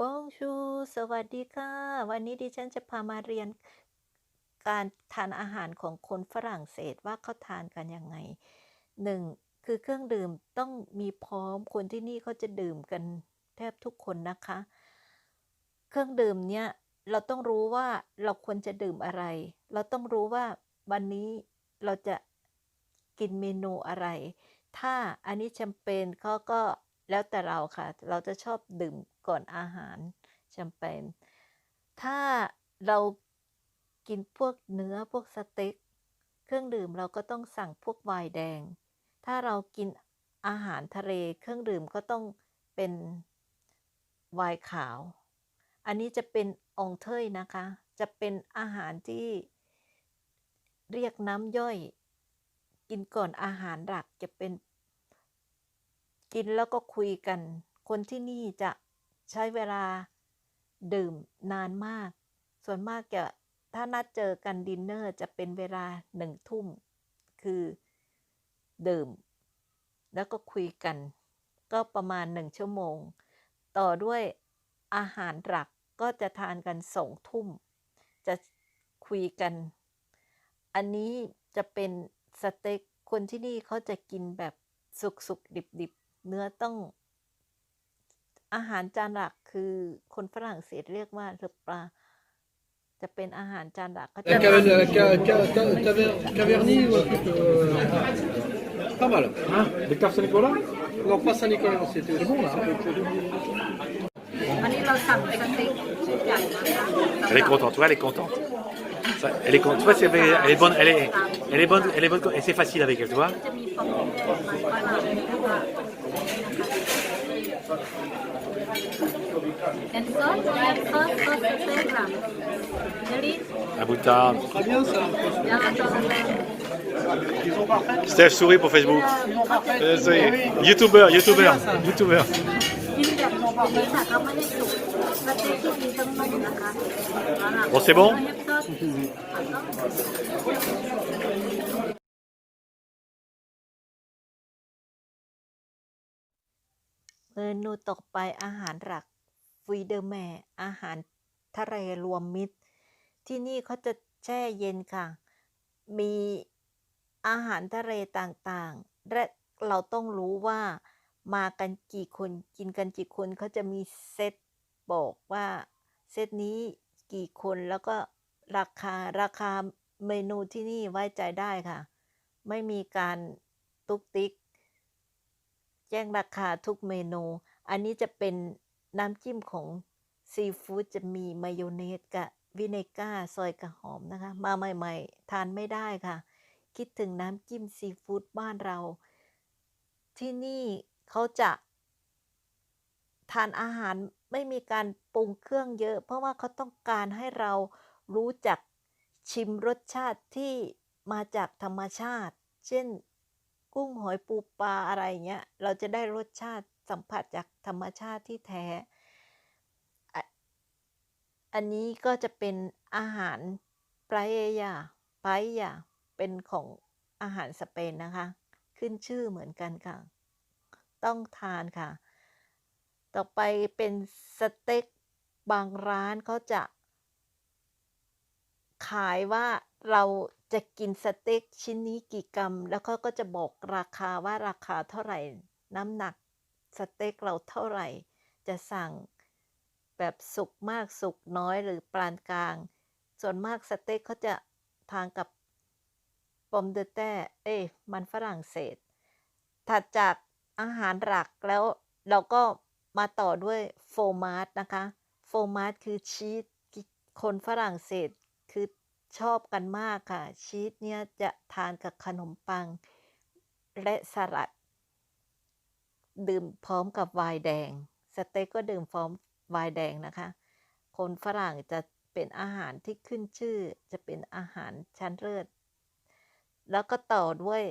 บงชู สวัสดีค่ะ วันนี้ดิฉันจะพามาเรียนการทานอาหารของคนฝรั่งเศสว่าเขาทานกันยังไง 1. คือเครื่องดื่มต้องมีพร้อมคนที่นี่เขาจะดื่มกันแทบทุกคนนะคะ เครื่องดื่มเนี่ยเราต้องรู้ว่าเราควรจะดื่มอะไร เราต้องรู้ว่าวันนี้เราจะกินเมนูอะไร ถ้าอันนี้แชมเปญเขาก็ แล้วแต่เราค่ะ เราจะชอบดื่มก่อนอาหารแชมเปญถ้าเรากินพวกเนื้อพวกสเต็กเครื่องดื่มเราก็ต้องสั่งพวกไวน์แดง ถ้าเรากินอาหารทะเลเครื่องดื่มก็ต้องเป็นไวน์ขาว อันนี้จะเป็นองเทยนะคะ จะเป็นอาหารที่เรียกน้ำย่อย กินก่อนอาหารหลักจะเป็น กินแล้วก็คุยกัน คนที่นี่จะใช้เวลาดื่มนานมาก ส่วนมากจะถ้านัดเจอกันดินเนอร์จะเป็นเวลาหนึ่งทุ่ม คือดื่ม แล้วก็คุยกัน ก็ประมาณหนึ่งชั่วโมง ต่อด้วยอาหารหลักก็จะทานกันสองทุ่ม จะคุยกัน อันนี้จะเป็นสเต็กคนที่นี่เขาจะกินแบบสุกๆดิบ เนื้อต้องอาหารจานหลักคือคนฝรั่งเศสเรียกว่าเรือปลาจะเป็นอาหารจานหลักก็จะ La caverne, la ca- ca- ta- taver- cavernie ou un truc euh, Pas mal. Hein Des cartes Saint-Nicolas Non, pas Saint-Nicolas, c'était C'est bon, là, hein อันนี้เราสั่งสเต็กชุดใหญ่นะคะ Elle est contente, tu vois, elle est contente. Ça, elle est contente. Tu vois, c'est- elle est bonne, elle est, elle est bonne, elle est bonne, et c'est facile avec elle, tu vois. เป็นซอสเป็นซอสซอสสเต็กค่ะเดลิส Un bout de table. très bien ça. ยาจอม Steph sourit pour Facebook. Euh, ça y est. YouTuber, YouTuber, YouTuber. กินแบบนี้ค่ะเขาไม่ได้สุกสเต็กที่ดีต้องนุ่มนะคะ Bon, c'est bon เมนูต่อไปอาหารหลักฟุยเดอร์แมอาหารทะเลรวมมิตร ที่นี่เขาจะแช่เย็นค่ะ มีอาหารทะเลต่างๆ และเราต้องรู้ว่ามากันกี่คนกินกันกี่คนเขาจะมีเซตบอกว่าเซตนี้กี่คนแล้วก็ราคาราคาเมนูที่นี่ไว้ใจได้ค่ะ ไม่มีการตุกติก แจ้งราคาทุกเมนู อันนี้จะเป็นน้ำจิ้มของซีฟู้ดจะมีมายองเนสกับวิเนก้าซอยกระหอมนะคะ มาใหม่ๆ ทานไม่ได้ค่ะ คิดถึงน้ำจิ้มซีฟู้ดบ้านเรา ที่นี่เขาจะทานอาหารไม่มีการปรุงเครื่องเยอะ เพราะว่าเขาต้องการให้เรารู้จักชิมรสชาติที่มาจากธรรมชาติ เช่น กุ้งหอยปูปลาอะไรเงี้ย เราจะได้รสชาติสัมผัสจากธรรมชาติที่แท้อ,อันนี้ก็จะเป็นอาหารปลาเอยาปาเอยาเป็นของอาหารสเปนนะคะ ขึ้นชื่อเหมือนกันค่ะ ต้องทานค่ะ ต่อไปเป็นสเต็กบางร้านเขาจะขายว่าเรา จะกินสเต็กชิ้นนี้กี่กรัม แล้วเขาก็จะบอกราคาว่าราคาเท่าไหร่ น้ำหนักสเต็กเราเท่าไหร่ จะสั่งแบบสุกมากสุกน้อยหรือปานกลาง ส่วนมากสเต็กเขาจะทานกับปอมเดอแต้เอ้มันฝรั่งเศส ถัดจากอาหารหลักแล้วเราก็มาต่อด้วยโฟมาสนะคะ โฟมาสคือชีสคนฝรั่งเศส ชอบกันมากค่ะ ชีสเนี่ยจะทานกับขนมปัง และสลัด ดื่มพร้อมกับไวน์แดง สเต็กก็ดื่มพร้อมไวน์แดงนะคะ คนฝรั่งจะเป็นอาหารที่ขึ้นชื่อ จะเป็นอาหารชั้นเลิศแล้วก็ต่อด้วย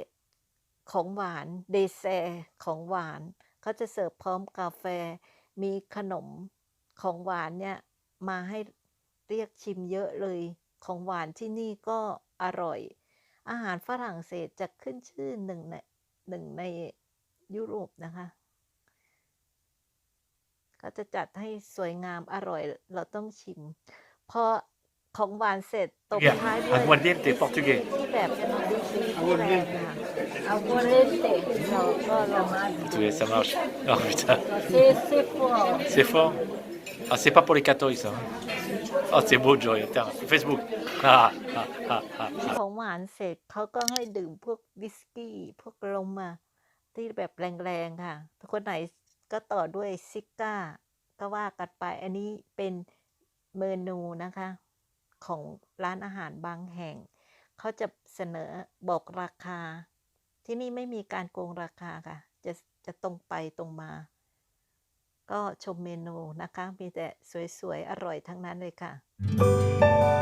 ของหวานเดเซอร์ของหวานเขาจะเสิร์ฟพร้อมกาแฟ มีขนมของหวานเนี่ยมาให้เรียกชิมเยอะเลย ของหวานที่นี่ก็อร่อย อาหารฝรั่งเศสจะขึ้นชื่อหนึ่งในหนึ่งในยุโรปนะคะ ก็จะจัดให้สวยงามอร่อยเราต้องชิม พอของหวานเสร็จตบ Regarde, ท้ายด้วย aguardiente portugais. ที่แบบดีซีที่แรงค่ะเอาโกเลนเตเราก็ลองมา Oui, ça marche. Oh putain, เซเซฟอร์ c'est fort. Ah, c'est pas pour les catholiques ça. Oh, c'est beau, Joy. Tiens, Facebook. Ah, ah, ah, ah, ah. ของหวานเสร็จเขาก็ให้ดื่มพวกวิสกี้พวกลมมาที่แบบแรงๆค่ะคนไหนก็ต่อด้วยซิก้า ก็ว่ากันไปอันนี้เป็นเมนูนะคะ ของร้านอาหารบางแห่ง เขาจะเสนอบอกราคา ที่นี่ไม่มีการโกงราคาค่ะ จะจะตรงไปตรงมา ก็ชมเมนูนะคะ มีแต่สวยๆ อร่อยทั้งนั้นเลยค่ะ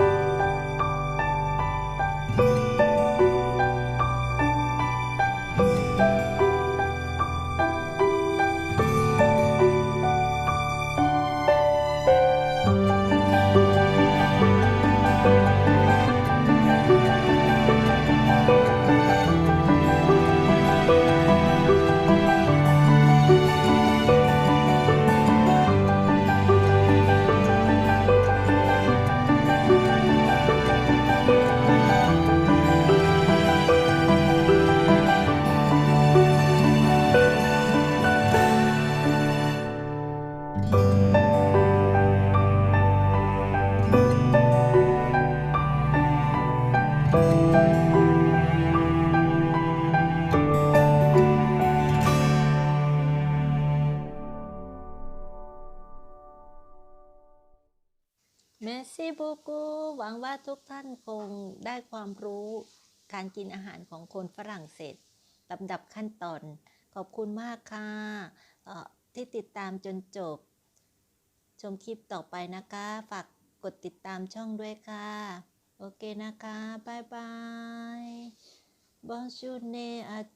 ซี่บูกูหวังว่าทุกท่านคงได้ความรู้การกินอาหารของคนฝรั่งเศสลำดับขั้นตอน ขอบคุณมากค่ะที่ติดตามจนจบ ชมคลิปต่อไปนะคะ ฝากกดติดตามช่องด้วยค่ะ โอเคนะคะ บ๊ายบายบอนชูเน